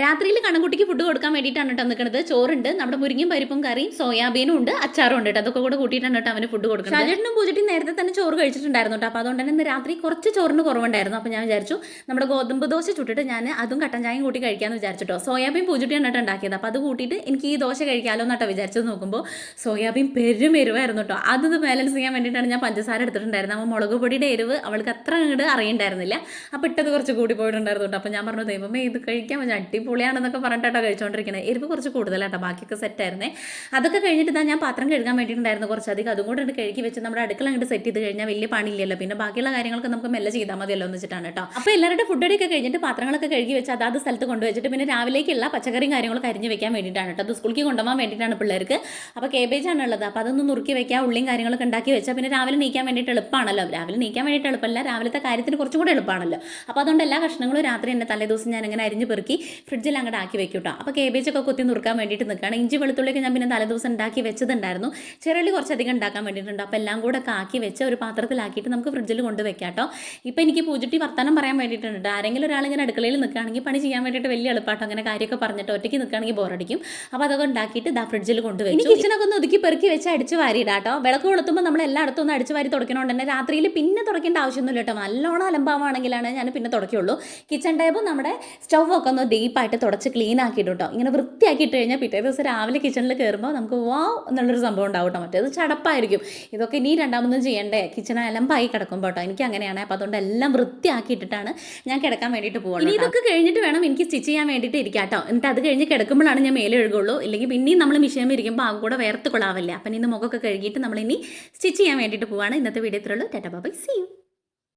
രാത്രിയിൽ കണ്ണൻകുട്ടിക്ക് ഫുഡ് കൊടുക്കാൻ വേണ്ടിയിട്ടാണ് കേട്ടോ നിൽക്കുന്നത് ചോറുണ്ട് നമ്മുടെ മുരിങ്ങയും പരിപ്പും കറിയും സോയാബീനും ഉണ്ട് അച്ചാറും ഉണ്ട് കേട്ടോ. അതൊക്കെ കൂടെ കൂട്ടിയിട്ടാണ് കേട്ടോ അവന് ഫുഡ് കൊടുക്കുന്നത് ഷാജേട്ടനും പൂജട്ടി നേരത്തെ തന്നെ ചോറ് കഴിച്ചിട്ടുണ്ടായിരുന്നു കേട്ടോ. അപ്പോൾ അതുകൊണ്ട് തന്നെ ഇന്ന് രാത്രി കുറച്ച് ചോറിന് കുറവുണ്ടായിരുന്നു. അപ്പോൾ ഞാൻ വിചാരിച്ചു നമ്മുടെ ഗോതമ്പ് ദോശ ചുട്ടിട്ട് ഞാൻ അതും കട്ടൻ ചായയും കൂട്ടി കഴിക്കാമെന്ന് വിചാരിച്ചിട്ടോ സോയാബീൻ പൂജട്ടിയാണ് കേട്ടോ ഉണ്ടാക്കിയത്. അപ്പോൾ അത് കൂട്ടിയിട്ട് എനിക്ക് ഈ ദോശ കഴിക്കാമല്ലോ എന്നിട്ടോ വിചാരിച്ചത് നോക്കുമ്പോൾ സോയാബീൻ പെരും എരിവായിരുന്നു കേട്ടോ. അത് ബാലൻസ് ചെയ്യാൻ വേണ്ടിയിട്ടാണ് ഞാൻ പഞ്ചസാര എടുത്തിട്ടുണ്ടായിരുന്നത്. അപ്പോൾ മുളക് പൊടിയുടെ എരിവ് അവൾക്ക് അത്ര അങ്ങോട്ട് അറിയണ്ടായിരുന്നില്ല. അപ്പോൾ ഇട്ടത് കുറച്ച് കൂടി പോയിട്ടുണ്ടായിരുന്നു കേട്ടോ. അപ്പോൾ ഞാൻ പറഞ്ഞു ദൈവമേ ഇത് കഴിക്കാൻ പറ്റും അടിപൊളിയാണെന്നൊക്കെ പറഞ്ഞിട്ടാട്ടോ കഴിച്ചുകൊണ്ടിരിക്കുന്നത് എരിവ് കുറച്ച് കൂടുതലാട്ടോ ബാക്കിയൊക്കെ സെറ്റായിരുന്നേ അതൊക്കെ കഴിഞ്ഞിട്ട് ഞാൻ പാത്രം കഴുകാൻ വേണ്ടിയിട്ടുണ്ടായിരുന്നു കുറച്ചധികം. അതും കൂടെ കഴുകി വെച്ച് നമ്മുടെ അടുക്കള അങ്ങോട്ട് സെറ്റ് ചെയ്ത് കഴിഞ്ഞാൽ വലിയ പണിയില്ലല്ലോ. പിന്നെ ബാക്കിയുള്ള കാര്യങ്ങളൊക്കെ നമുക്ക് മെല്ലെ ചെയ്താൽ മതിയല്ലോ എന്ന് വെച്ചിട്ടാണ് കേട്ടോ. അപ്പോൾ എല്ലാവരുടെ ഫുഡൊക്കെ കഴിഞ്ഞിട്ട് പാത്രങ്ങളൊക്കെ കഴുകി വെച്ച് അതാത് സ്ഥലത്ത് കൊണ്ടുവച്ചിട്ട് പിന്നെ രാവിലേക്കുള്ള പച്ചക്കറിയും കാര്യങ്ങളൊക്കെ അരിഞ്ഞ് വെക്കാൻ വേണ്ടിയിട്ടാണ് കേട്ടോ. അത് സ്കൂളിലേക്ക് കൊണ്ടുപോകാൻ വേണ്ടിയിട്ടാണ് പിള്ളേർക്ക്. അപ്പോൾ കേബേജ് ഉള്ളത്. അപ്പോൾ അതൊന്ന് നുറുക്കി വെക്കുക ഉള്ളിയും കാര്യങ്ങളൊക്കെ ഉണ്ടാക്കി വെച്ചാൽ പിന്നെ രാവിലെ നീക്കാൻ വേണ്ടിയിട്ട് എളുപ്പമാണല്ലോ. രാവിലെ നീക്കാൻ വേണ്ടിയിട്ട് എളുപ്പമല്ല രാവിലത്തെ കാര്യത്തിന് കുറച്ചും കൂടെ എളുപ്പമാണല്ലോ. അപ്പോൾ അതുകൊണ്ട് എല്ലാ കഷ്ണങ്ങളും രാത്രി തന്നെ തലേ ദിവസം ഞാൻ ഇങ്ങനെ അരിഞ്ഞ് പെറുക്കി ഫ്രിഡ്ജിൽ അങ്ങോട്ട് ആക്കി വെക്കും കേട്ടോ അപ്പോൾ കേബേജ് ഒക്കെ കുത്തി നുറുക്കാൻ വേണ്ടിയിട്ട് നിൽക്കുകയാണ് ഇഞ്ചി വെളുത്തുള്ളിയൊക്കെ ഞാൻ പിന്നെ തലേദിവസം ഉണ്ടാക്കി വെച്ചതുണ്ടായിരുന്നു. ചെറുള്ളി കുറച്ചധികം ഉണ്ടാക്കാൻ വേണ്ടിയിട്ടുണ്ട്. അപ്പോൾ എല്ലാം കൂടെ ഒക്കെ ആക്കി വെച്ച് ഒരു പാത്രത്തിലാക്കിയിട്ട് നമുക്ക് ഫ്രിഡ്ജിൽ കൊണ്ട് വെക്കാം കേട്ടോ ഇപ്പോൾ എനിക്ക് പൂജട്ടി വർത്തമാനം പറയാൻ വേണ്ടിയിട്ടുണ്ട് ട്ടോ. ആരെങ്കിലും ഒരാൾ ഇങ്ങനെ അടുക്കളയിൽ നിൽക്കുകയാണെങ്കിൽ പണി ചെയ്യാൻ വേണ്ടിയിട്ട് വലിയ എളുപ്പമാട്ടോ അങ്ങനെ കാര്യമൊക്കെ പറഞ്ഞിട്ട് ഒറ്റയ്ക്ക് നിൽക്കുകയാണെങ്കിൽ ബോറടിക്കും. അപ്പോൾ അതൊക്കെ ഉണ്ടാക്കിയിട്ട് ദാ ഫ്രിഡ്ജിൽ കൊണ്ടുവരും ഇനി കിച്ചണൊക്കെ ഒന്ന് ഒതുക്കി പെറുക്കി വെച്ച് അടിച്ച് വാരിയിടാട്ടോ വിളക്ക് കൊളുത്തുമ്പോൾ നമ്മൾ എല്ലായിടത്തും ഒന്ന് അടിച്ച് വാരി തുടക്കണോണ്ട് തന്നെ രാത്രിയിൽ പിന്നെ തുടക്കേണ്ട ആവശ്യമൊന്നുമില്ല കേട്ടോ നല്ലോണം അലമ്പാവാണെങ്കിലാണ് ഞാൻ പിന്നെ തുടക്കുള്ളൂ. കിച്ചൺ ടൈപ്പ് നമ്മുടെ സ്റ്റൗ ഒക്കെ ഒന്ന് ഡീപ്പായിട്ട് തുടച്ച് ക്ലീൻ ആക്കിയിട്ട് കേട്ടോ ഇങ്ങനെ വൃത്തിയാക്കിയിട്ട് കഴിഞ്ഞാൽ പിറ്റേ ദിവസം രാവിലെ കിച്ചണിൽ കയറുമ്പോൾ നമുക്ക് വാ എന്നുള്ളൊരു സംഭവം ഉണ്ടാവും കേട്ടോ മറ്റേത് ചടപ്പായിരിക്കും. ഇതൊക്കെ ഇനി രണ്ടാമതും ചെയ്യണ്ടേ? കിച്ചൺ അലമ്പായി കിടക്കുമ്പോൾ കേട്ടോ എനിക്ക് അങ്ങനെയാണ്. അപ്പോൾ അതുകൊണ്ട് എല്ലാം വൃത്തിയാക്കിയിട്ടിട്ടാണ് ഞാൻ കിടക്കാൻ വേണ്ടിയിട്ട് പോകുന്നത് ഇനി ഇതൊക്കെ കഴിഞ്ഞിട്ട് വേണം എനിക്ക് സ്റ്റിച്ച് ചെയ്യാൻ വേണ്ടിയിട്ട് ഇരിക്കാം കേട്ടോ എന്നിട്ട് അത് കഴിഞ്ഞ് കിടക്കുമ്പോഴാണ് ഞാൻ മേലെ എഴുകുള്ളൂ ഇല്ലെങ്കിൽ പിന്നെയും നമ്മൾ മിഷീൻ ഇരിക്കുമ്പോൾ ആകെ കൂടെ വേർത്ത് കൊള്ളാവില്ല. അപ്പം ഇന്ന് മുഖമൊക്കെ കഴുകിയിട്ട് നമ്മൾ ഇനി സ്റ്റിച്ച് ചെയ്യാൻ വേണ്ടിയിട്ട് പോവാണ്. ഇന്നത്തെ വീഡിയോ ഇത്രയുള്ളൂ ടാറ്റാ ബൈ സീ യു